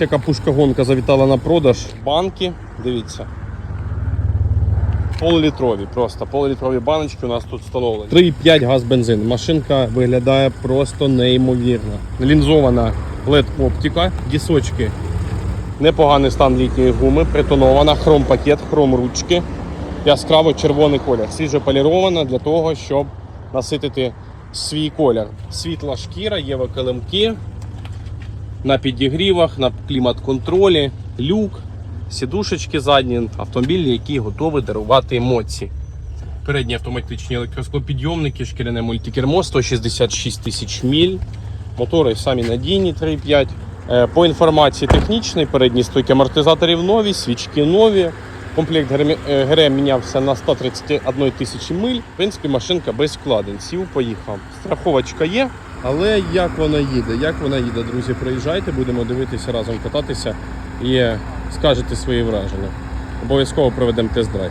Яка пушка гонка завітала на продаж. Банки, дивіться. Поллітрові просто. Поллітрові баночки у нас тут встановлені. 3,5 газ бензин. Машинка виглядає просто неймовірно. Лінзована LED-оптика, дісочки. Непоганий стан літньої гуми, притонована, хром-пакет, хром-ручки. Яскраво червоний колір. Свіжополірована для того, щоб наситити свій колір. Світла шкіра, є килимки на підігрівах, на клімат-контролі, люк, сідушечки задні, автомобіль, який готовий дарувати емоції. Передні автоматичні електросклопідйомники, шкіряне мультикермо 166 тисяч міль. Мотори самі надійні 3,5. Е, По інформації технічної, передні стойки амортизаторів нові, свічки нові. Комплект ГРМ е, мінявся на 131 тисячі миль. В принципі, машинка без вкладень. Сів, поїхав. Страховочка є. Але як вона їде? Як вона їде, друзі, приїжджайте, будемо дивитися разом кататися і скажете свої враження. Обов'язково проведемо тест-драйв.